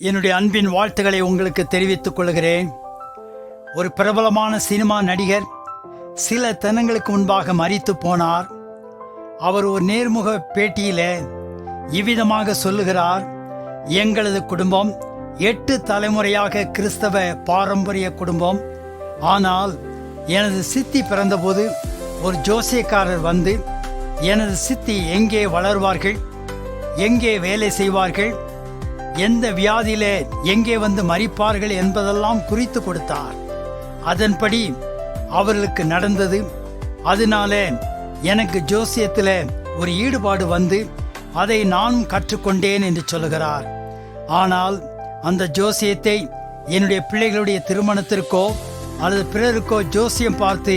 என்னுடைய அன்பின் வாழ்த்துக்களை உங்களுக்கு தெரிவித்துக் கொள்கிறேன். ஒரு பிரபலமான சினிமா நடிகர் சில தினங்களுக்கு முன்பாக மறித்து போனார். அவர் ஒரு நேர்முக பேட்டியில் இவ்விதமாக சொல்லுகிறார் எங்களது குடும்பம் எட்டு தலைமுறையாக கிறிஸ்தவ பாரம்பரிய குடும்பம். ஆனால் எனது சித்தி பிறந்தபோது ஒரு ஜோசியக்காரர் வந்து எனது சித்தி எங்கே வளர்வார்கள்? எங்கே வேலை செய்வார்கள்? எந்த வியாதியிலே எங்கே வந்து மறிப்பார்கள் என்பதெல்லாம் குறித்து கொடுத்தார். அதன்படி அவர்களுக்கு நடந்தது. அதனாலே எனக்கு ஜோசியத்தில் ஒரு ஈடுபாடு வந்து அதை நானும் கற்றுக்கொண்டேன் என்று சொல்லுகிறார். ஆனால் அந்த ஜோசியத்தை என்னுடைய பிள்ளைகளுடைய திருமணத்திற்கோ அல்லது பிறருக்கோ ஜோசியம் பார்த்து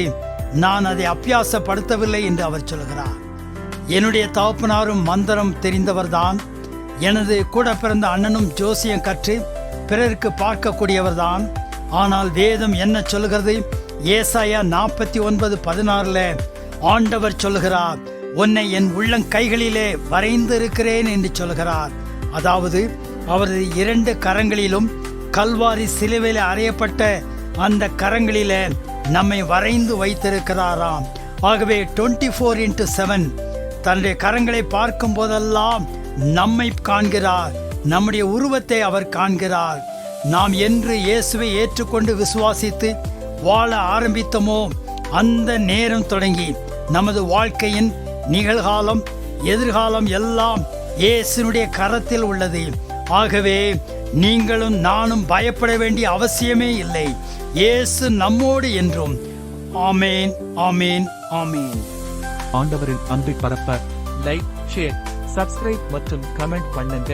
நான் அதை அபியாசப்படுத்தவில்லை என்று அவர் சொல்கிறார் என்னுடைய தகப்பனாரும் மந்திரம் தெரிந்தவர்தான். எனது கூட பிறந்த அண்ணனும் ஜோசியம் கற்று பிறருக்கு பார்க்கக்கூடியவர்தான். ஆனால் வேதம் என்ன சொல்லுகிறது? ஏசாயா நாற்பத்தி ஒன்பது பதினாறுல ஆண்டவர் சொல்லுகிறார் உன்னை என் உள்ளங்கைகளிலே வரைந்து இருக்கிறேன் என்று சொல்கிறார் அதாவது அவரது இரண்டு கரங்களிலும் கல்வாரி சிலுவையில் அறையப்பட்ட அந்த கரங்களில நம்மை வரைந்து வைத்திருக்கிறாராம். ஆகவே டுவெண்ட்டி ஃபோர் இன்ட்டு செவன் தன்னுடைய கரங்களை பார்க்கும் போதெல்லாம் நம்மை காண்கிறார். நம்முடைய உருவத்தை அவர் காண்கிறார். நாம் என்று இயேசுவை ஏற்றுக்கொண்டு விசுவாசித்து வாழ ஆரம்பித்தோமோ அந்த நேரம் தொடங்கி நமது வாழ்க்கையின் நிகழ்காலம் எதிர்காலம் எல்லாம் இயேசுனுடைய கரத்தில் உள்ளது. ஆகவே நீங்களும் நானும் பயப்பட வேண்டிய அவசியமே இல்லை. இயேசு நம்மோடு என்றும். ஆமேன் ஆமேன் ஆமேன். ஆண்டவரின் அன்பை பரப்ப லைக் ஷேர். சப்ஸ்கிரைப் மற்றும் கமெண்ட் பண்ணுங்க.